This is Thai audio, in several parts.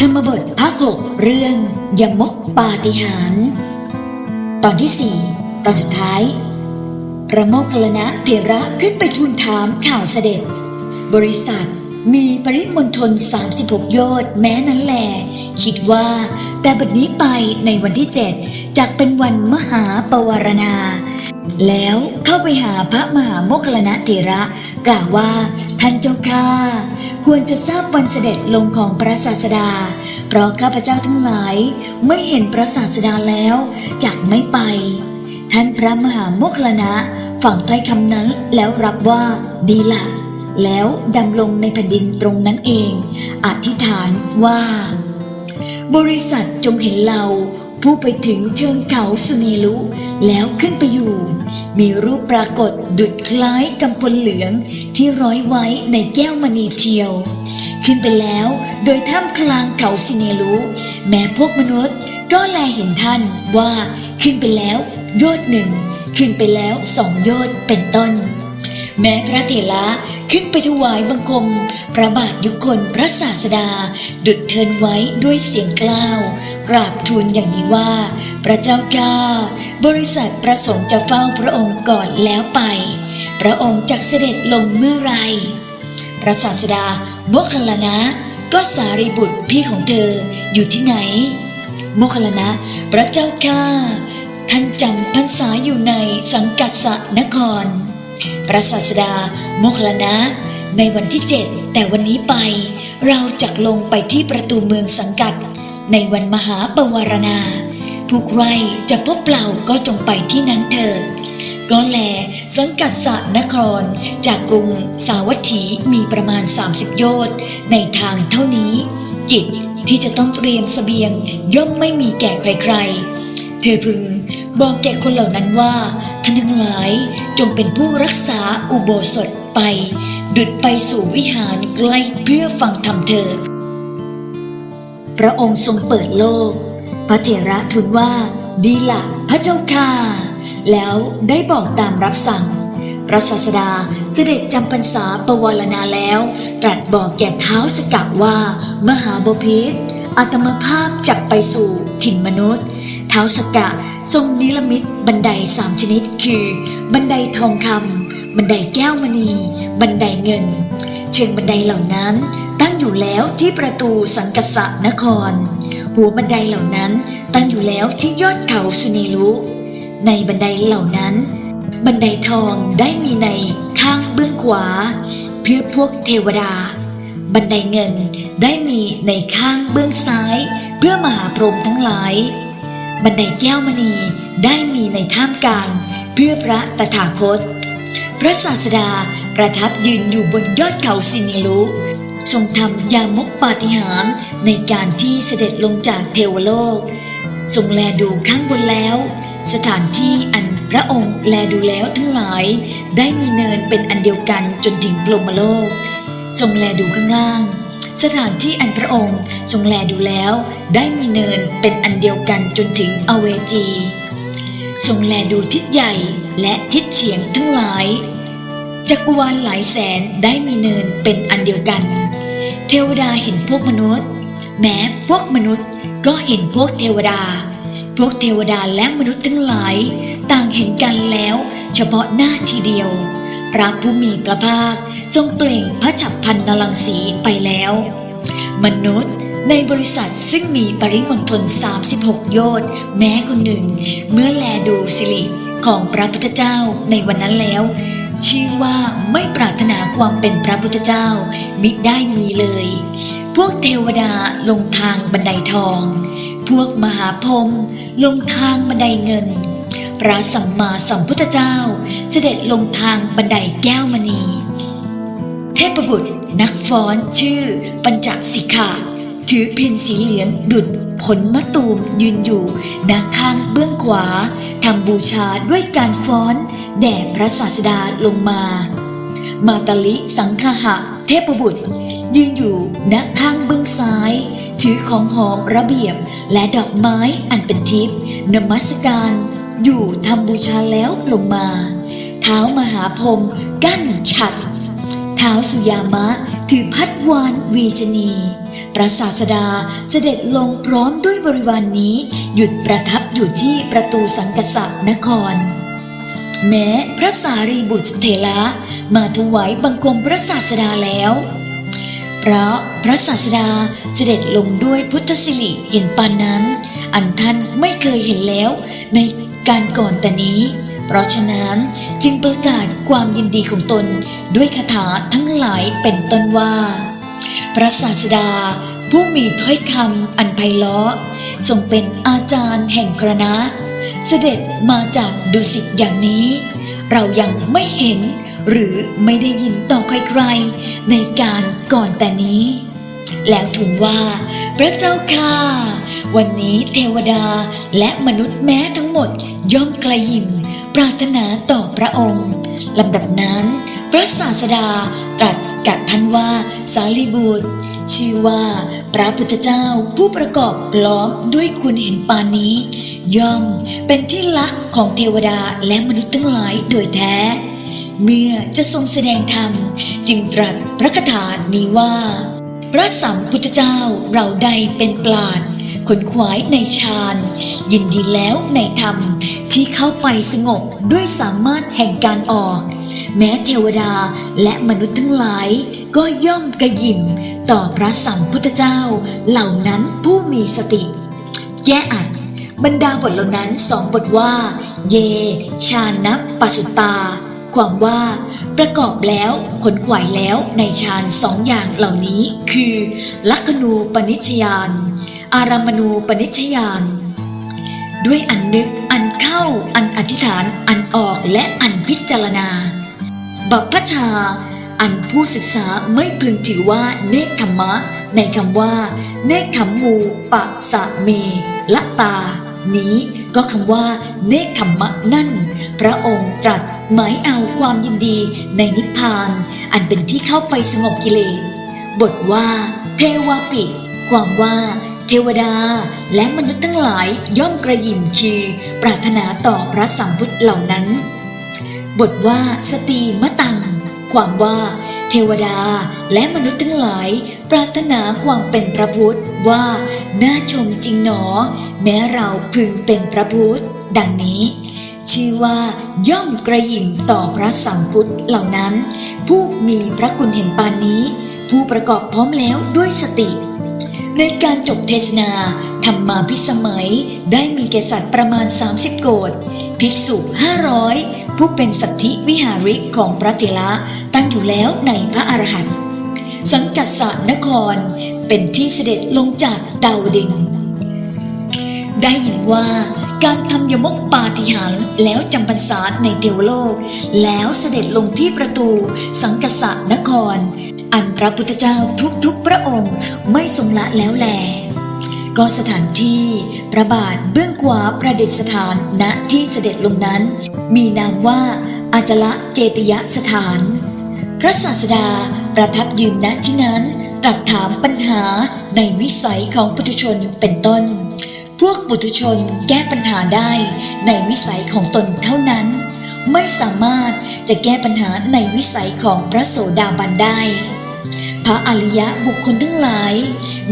ธรรมบทภาคหกเรื่องยมกปาฏิหารตอนที่สี่ตอนสุดท้ายพระโมคคัลลนะเถระขึ้นไปทูลถามข่าวเสด็จ บริษัทมีปริมณฑล36 โยชน์แม้นั้นแหลคิดว่า แต่บัดนี้ไปในวันที่เจ็ดจักเป็นวันมหาปวารณา แล้วเข้าไปหาพระมหาโมคคัลลนะเถระ กล่าวว่า ท่านเจ้าข้าควรจะทราบวันเสด็จลงของพระศาสดา เพราะข้าพเจ้าทั้งหลายไม่เห็นพระศาสดาแล้วจักไม่ไป ท่านพระมหาโมคลนะฟังถ้อยคำนั้นแล้วรับว่าดีละแล้วดำลงในแผ่นดินตรงนั้นเอง อธิษฐานว่า บริษัทจงเห็นเรา ผู้ไปถึงเชิงเขาสุเนลุแล้วขึ้นไปอยู่ มีรูปปรากฏดุดคล้ายกำพลเหลืองที่ร้อยไว้ในแก้วมณีเทียว ขึ้นไปแล้วโดยท่ามกลางเขาสิเนลุแม้พวกมนุษย์ก็แลเห็นท่านว่าขึ้นไปแล้วโยชน์หนึ่ง ขึ้นไปแล้วสองยชน์เป็นต้น แม้พระเถระขึ้นไปถวายบังคมพระบาทยุคนพระศาสดา ดุดเทินไว้ด้วยเสียงกล้าว กราบทูลอย่างนี้ว่า พระเจ้าข้าบริษัทประสงค์จะเฝ้าพระองค์ก่อนแล้วไป พระองค์จักเสด็จลงเมื่อไรพระศาสดาโมคคัลลนะ ก็สารีบุตรพี่ของเธออยู่ที่ไหน โมคคัลลนะ พระเจ้าข้าท่านจำพรรษาอยู่ในสังกัสสะนคร พระศาสดาโมคคัลลนะในวันที่เจ็ดแต่วันนี้ไป เราจักลงไปที่ประตูเมืองสังกัด ในวันมหาปวารณา ผู้ใครจะพบเราก็จงไปที่นั้นเถิดก็แลสังกัดสะนคร จากกรุงสาวัตถีมีประมาณ 30 โยชน์ในทางเท่านี้กิจที่จะต้องเตรียมเสบียงย่อมไม่มีแก่ใครๆ เธอพึงบอกแก่คนเหล่านั้นว่าท่านทั้งหลายจงเป็นผู้รักษาอุโบสถไป ดุดไปสู่วิหารใกล้เพื่อฟังธรรมเถิด พระองค์ทรงเปิดโลก พระเถระทูลว่า ดีละพระเจ้าค่ะ แล้วได้บอกตามรับสั่ง พระศาสดาเสด็จจำพรรษาปวารณาแล้ว ตรัสบอกแก่เท้าสกัดว่า มหาบพิษอาตมภาพจักไปสู่ถิ่นมนุษย์ เท้าสกะทรงนิรมิตบันไดสามชนิดคือ บันไดทองคำบันไดแก้วมณี บันไดเงิน เชิงบันไดเหล่านั้น ตั้งอยู่แล้วที่ประตูสังกษะนคร หัวบันไดเหล่านั้นตั้งอยู่แล้วที่ยอดเขาสุเนรุ ในบันไดเหล่านั้น บันไดทองได้มีในข้างเบื้องขวา เพื่อพวกเทวดา บันไดเงินได้มีในข้างเบื้องซ้าย เพื่อมหาพรหมทั้งหลาย บันไดแก้วมณีได้มีในท่ามกลางเพื่อพระตถาคต พระศาสดาประทับยืนอยู่บนยอดเขาสินิลุ ทรงทำยามกปาฏิหาริย์ในการที่เสด็จลงจากเทวโลก ทรงแลดูข้างบนแล้ว สถานที่อันพระองค์แลดูแล้วทั้งหลาย ได้มีเนินเป็นอันเดียวกันจนถึงพรหมโลก ทรงแลดูข้างล่าง สถานที่อันพระองค์ทรงแลดูแล้ว ได้มีเนินเป็นอันเดียวกันจนถึงอเวจี ทรงแลดูทิศใหญ่และทิศเฉียงทั้งหลายจักรวาลหลายแสนได้มีเนินเป็นอันเดียวกัน เทวดาเห็นพวกมนุษย์ แม้พวกมนุษย์ก็เห็นพวกเทวดา พวกเทวดาและมนุษย์ทั้งหลาย ต่างเห็นกันแล้ว เฉพาะหน้าทีเดียวพระผู้มีพระภาคทรงเปล่งพระฉับพันนรังสีไปแล้ว มนุษย์ในบริษัทซึ่งมีปริมณฑล36 โยชน์แม้คนหนึ่ง เมื่อแลดูสิริของพระพุทธเจ้าในวันนั้นแล้ว ชื่อว่าไม่ปราร ความเป็นพระพุทธเจ้ามิได้มีเลย พวกเทวดาลงทางบันไดทอง พวกมหาพรหมลงทางบันไดเงิน พระสัมมาสัมพุทธเจ้าเสด็จลงทางบันไดแก้วมณี เทพบุตรนักฟ้อนชื่อปัญจสิกขาถือพินสีเหลืองดุดผลมะตูมยืนอยู่หน้าข้างเบื้องขวาทำบูชาด้วยการฟ้อน แด่พระศาสดาลงมา มาตาลิสังคหะ เทพบุตร ยืนอยู่ณข้างเบื้องซ้าย ถือของหอมระเบียบและดอกไม้อันเป็นทิพย์นมัสการ อยู่ทำบูชาแล้วลงมา เท้ามหาพรมกั้นฉัดเท้าสุยามะถือพัดวานวีชนีพระศาสดาเสด็จลงพร้อมด้วยบริวารนนี้ หยุดประทับอยู่ที่ประตูสังกษะนคร แม้พระสารีบุตรเถระ มาถวายบังคมพระศาสดาแล้วเพราะพระศาสดาเสด็จลงด้วยพุทธสิริเห็นปานนั้น อันท่านไม่เคยเห็นแล้วในการก่อนแต่นี้ เพราะฉะนั้นจึงประกาศความยินดีของตนด้วยคาถาทั้งหลายเป็นต้นว่า พระศาสดาผู้มีถ้อยคำอันไพเราะทรงเป็นอาจารย์แห่งคณะเสด็จมาจากดุสิตอย่างนี้ เรายังไม่เห็น หรือไม่ได้ยินต่อใครๆในการก่อนแต่นี้ แล้วทูลว่า พระเจ้าค่ะ วันนี้เทวดาและมนุษย์แม้ทั้งหมดย่อมกระยิมปรารถนาต่อพระองค์ลำดับนั้น พระศาสดาตรัสกับท่านว่าสารีบุตร ชื่อว่า พระพุทธเจ้าผู้ประกอบล้อมด้วยคุณเห็นปานนี้ ย่อมเป็นที่รักของเทวดาและมนุษย์ทั้งหลายโดยแท้ เมื่อจะทรงแสดงธรรมจึงตรัสพระคาถานี้ว่า พระสัมพุทธเจ้าเราใดเป็นปราดขนขวายในฌานยินดีแล้วในธรรมที่เข้าไปสงบด้วยสามารถแห่งการออก แม้เทวดาและมนุษย์ทั้งหลาย ก็ย่อมกระยิมต่อพระสัมพุทธเจ้าเหล่านั้นผู้มีสติแก้อัดบรรดาบทเหล่านั้นสองบทว่า เย ชานะปัสสุตา ความว่า ประกอบแล้วขนขวายแล้วในฌานสองอย่างเหล่านี้ คือ ลัคนูปนิชยาน อารามณูปนิชยาน ด้วยอันนึกอันเข้าอันอธิษฐานอันออกและอันพิจารณา บัพพชา อันผู้ศึกษาไม่พึงถือว่าเนคขมมะในคำว่า เนคขมมูปะสะเมละตานี้ก็คำว่า เนคขมมะนั่น พระองค์ตรัส หมายเอาความยินดีในนิพพาน อันเป็นที่เข้าไปสงบกิเลส บทว่า เทวปิ ความว่า เทวดา และมนุษย์ทั้งหลายย่อมกระยิมคือปรารถนาต่อพระสัมพุทธเหล่านั้น บทว่าสตีมะตัง ความว่า เทวดาและมนุษย์ทั้งหลาย ปรารถนาความเป็นพระพุทธว่าน่าชมจริงหนอ แม้เราพึงเป็นพระพุทธดังนี้ ชื่อว่าย่อมกระยิมต่อพระสัมพุทธเหล่านั้น ผู้มีพระคุณเห็นปานนี้ ผู้ประกอบพร้อมแล้วด้วยสติ ในการจบเทศนาธรรมาพิสมัยได้มีแก่สัตว์ประมาณ 30 โกดภิกษุ500 ผู้เป็นสัตธิวิหาริกของพระเถระตั้งอยู่แล้วในพระอรหันต์สังกัสสะนครเป็นที่เสด็จลงจากดาวดึงได้ยินว่า การทำยมกปาฏิหาริ์แล้วจำพรรษาในเทวโลก แล้วเสด็จลงที่ประตู สังกัสสะนคร อันพระพุทธเจ้าทุกๆพระองค์ไม่ทรงละแล้วแล ก็สถานที่พระบาทเบื้องขวาประดิษฐานณที่เสด็จลงนั้น มีนามว่าอาจละเจติยสถาน พระศาสดาประทับยืนณที่นั้นตรัสถามปัญหาในวิสัยของปุถุชนเป็นต้น พวกปุถุชนแก้ปัญหาได้ในวิสัยของตนเท่านั้น ไม่สามารถจะแก้ปัญหาในวิสัยของพระโสดาบันได้ พระอริยะบุคคลทั้งหลาย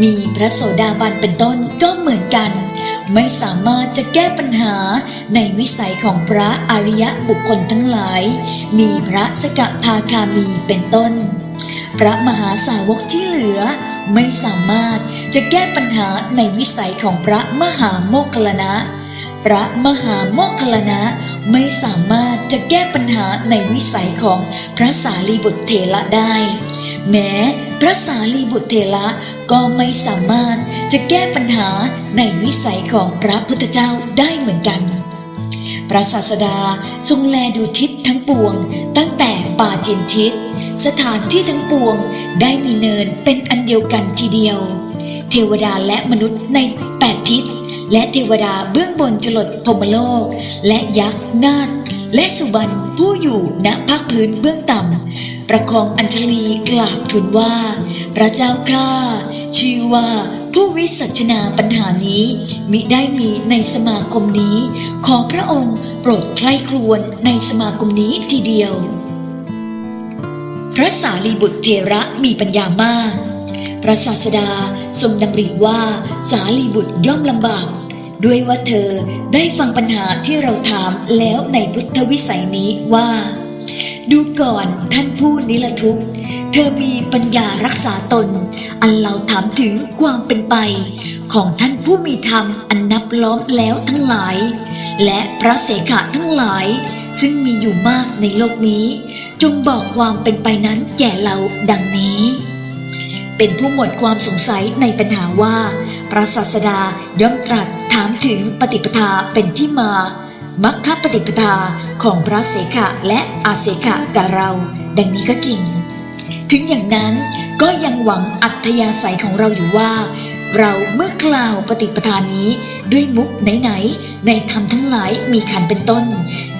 มีพระโสดาบันเป็นต้นก็เหมือนกัน ไม่สามารถจะแก้ปัญหาในวิสัยของพระอริยะบุคคลทั้งหลาย มีพระสกทาคามีเป็นต้น พระมหาสาวกที่เหลือ ไม่สามารถจะแก้ปัญหาในวิสัยของพระมหาโมคคลนะ พระมหาโมคคลนะไม่สามารถจะแก้ปัญหาในวิสัยของพระสารีบุตรเถระได้ แม้พระสารีบุตรเถระก็ไม่สามารถจะแก้ปัญหาในวิสัยของพระพุทธเจ้าได้เหมือนกัน พระศาสดาทรงแลดูทิศทั้งปวงตั้งแต่ป่าจินทิศ สถานที่ทั้งปวงได้มีเนินเป็นอันเดียวกันทีเดียว เทวดาและมนุษย์ในแปดทิศ และเทวดาเบื้องบนจรดพมโลก และยักษ์นาฏและสุบรรณผู้อยู่ณภาคพื้นเบื้องต่ำ ประคองอัญชลีกราบทูลว่า พระเจ้าข้าชื่อว่าผู้วิสัชนาปัญหานี้มิได้มีในสมาคมนี้ ขอพระองค์โปรดใคร่ครวญในสมาคมนี้ทีเดียว พระสารีบุตรเทระมีปัญญามาก พระศาสดาทรงดำริว่าสารีบุตรย่อมลำบาก ด้วยว่าเธอได้ฟังปัญหาที่เราถามแล้วในพุทธวิสัยนี้ว่า ดูก่อนท่านผู้นิรทุกข์เธอมีปัญญารักษาตน อันเราถามถึงความเป็นไป ของท่านผู้มีธรรมอันนับล้อมแล้วทั้งหลาย และพระเสขะทั้งหลายซึ่งมีอยู่มากในโลกนี้ จงบอกความเป็นไปนั้นแก่เราดังนี้ เป็นผู้หมดความสงสัยในปัญหาว่า พระศาสดาย่อมตรัสถามถึงปฏิปทาเป็นที่มามัคคปฏิปทาของพระเสขะและอาเสขะกับเรา ดังนี้ก็จริง ถึงอย่างนั้นก็ยังหวังอัธยาศัยของเราอยู่ว่า เราเมื่อกล่าวปฏิปทานนี้ด้วยมุกไหนๆในธรรมทั้งหลายมีขันเป็นต้น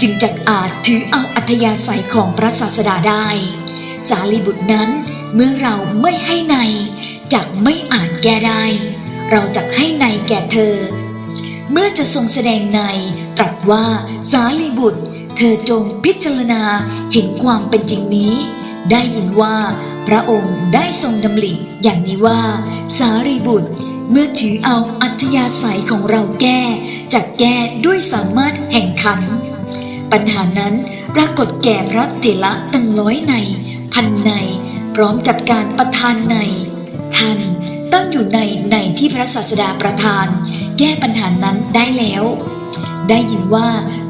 จึงจักอาจถือเอาอัธยาศัยของพระศาสดาได้ สารีบุตรนั้นเมื่อเราไม่ให้ในจักไม่อาจแก้ได้ เราจักให้ในแก่เธอ เมื่อจะทรงแสดงในตรัสว่าสารีบุตร เธอจงพิจารณาเห็นความเป็นจริงนี้ ได้ยินว่า พระองค์ได้ทรงดำริอย่างนี้ว่า สารีบุตร เมื่อถือเอาอัธยาศัยของเราแก้จักแก้ด้วยสามารถแห่งขัน ปัญหานั้นปรากฏแก่พระเถระตั้งร้อยใน พันใน พร้อมกับการประทานใน ท่านตั้งอยู่ในในที่พระศาสดาประทาน แก้ปัญหานั้นได้แล้ว ได้ยินว่า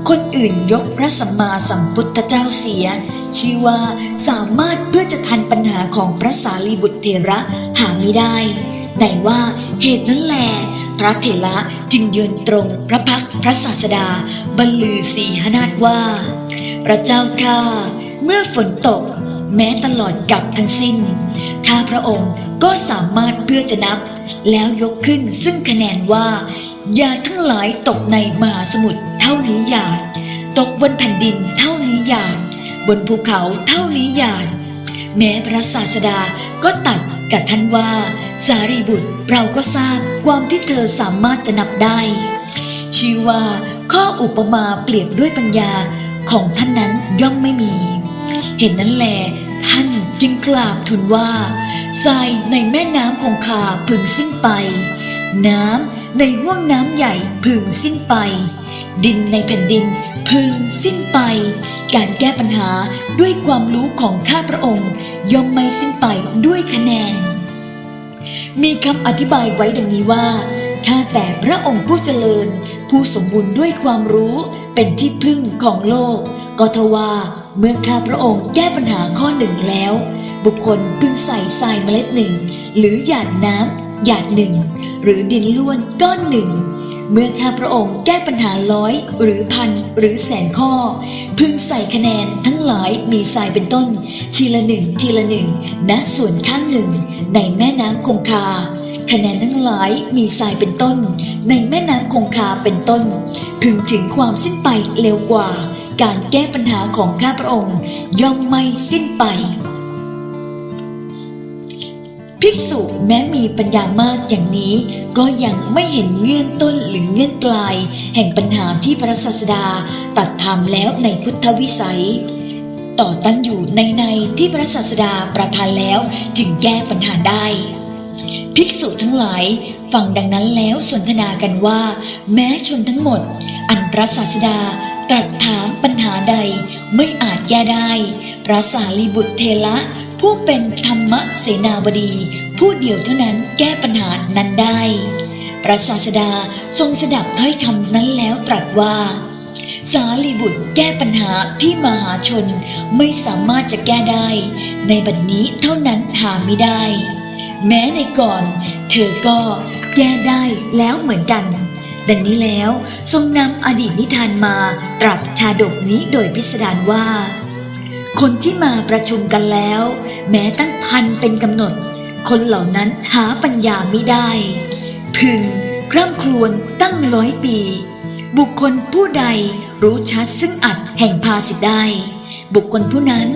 คนอื่นยกพระสัมมาสัมพุทธเจ้าเสีย ชื่อว่าสามารถเพื่อจะทันปัญหาของพระสารีบุตรเถระหาไม่ได้ไหนว่าเหตุนั้นแล พระเถระจึงยืนตรงพระพักพระศาสดา บรรลือสีหนาฏว่า พระเจ้าข้าเมื่อฝนตก แม้ตลอดกับทั้งสิ้นข้าพระองค์ก็สามารถเพื่อจะนับ แล้วยกขึ้นซึ่งคะแนนว่ายาทั้งหลายตกในมหาสมุทรเท่านี้หยาด ตกบนแผ่นดินเท่านี้หยาด บนภูเขาเท่านี้หยาดแม้พระศาสดาก็ตัดกับท่านว่า สารีบุตรเราก็ทราบความที่เธอสามารถจะนับได้ ชื่อว่าข้ออุปมาเปรียบด้วยปัญญาของท่านนั้นย่อมไม่มี เห็นนั้นแล ท่านจึงกราบทูลว่าทรายในแม่น้ำคงคาพึงสิ้นไป น้ำในห้วงน้ำใหญ่พึงสิ้นไป ดินในแผ่นดินพึงสิ้นไป การแก้ปัญหาด้วยความรู้ของข้าพระองค์ ย่อมไม่สิ้นไปด้วยคะแนน มีคำอธิบายไว้ดังนี้ว่าข้าแต่พระองค์ผู้เจริญ ผู้สมบูรณ์ด้วยความรู้เป็นที่พึ่งของโลก ก็ทว่าเมื่อข้าพระองค์แก้ปัญหาข้อหนึ่งแล้ว บุคคลพึงใส่ทรายเมล็ดหนึ่ง หรือหยาดน้ำหยาดหนึ่ง หรือดินล้วนก้อนหนึ่ง เมื่อข้าพระองค์แก้ปัญหาร้อยหรือพันหรือแสนข้อ พึงใส่คะแนนทั้งหลายมีทรายเป็นต้น ทีละหนึ่งทีละหนึ่งณส่วนข้างหนึ่ง ในแม่น้ำคงคา คะแนนทั้งหลายมีทรายเป็นต้น ในแม่น้ำคงคาเป็นต้น พึงถึงความสิ้นไปเร็วกว่า การแก้ปัญหาของข้าพระองค์ย่อมไม่สิ้นไป ภิกษุแม้มีปัญญามากอย่างนี้ ก็ยังไม่เห็นเงื่อนต้นหรือเงื่อนปลาย แห่งปัญหาที่พระศาสดาตัดทำแล้วในพุทธวิสัย ต่อตั้งอยู่ในในที่พระศาสดาประทานแล้วจึงแก้ปัญหาได้ ภิกษุทั้งหลายฟังดังนั้นแล้วสนทนากันว่า แม้ชนทั้งหมด อันพระศาสดาตรัสถามปัญหาใดไม่อาจแก้ได้ พระสารีบุตรเทระ ผู้เป็นธรรมเสนาบดี ผู้เดียวเท่านั้นแก้ปัญหานั้นได้ พระศาสดาทรงสดับถ้อยคำนั้นแล้วตรัสว่า สารีบุตรแก้ปัญหาที่มหาชนไม่สามารถจะแก้ได้ ในบัดนนี้เท่านั้นหาไม่ได้ แม้ในก่อน เธอก็แก้ได้แล้วเหมือนกัน ดังนี้แล้วทรงนำอดีตนิทานมาตรัสชาดกนี้โดยพิสดารว่า คนที่มาประชุมกันแล้ว แม้ตั้งพันเป็นกำหนด คนเหล่านั้นหาปัญญาไม่ได้ พึงคร่ำครวญตั้งร้อยปี บุคคลผู้ใดรู้ชัดซึ่งอัดแห่งภาสิทธได้ บุคคลผู้นั้น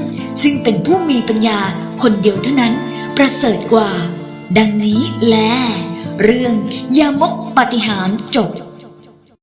ซึ่งเป็นผู้มีปัญญาคนเดียวเท่านั้น ประเสริฐกว่า ดังนี้แลเรื่องยามกปฏิหารจบ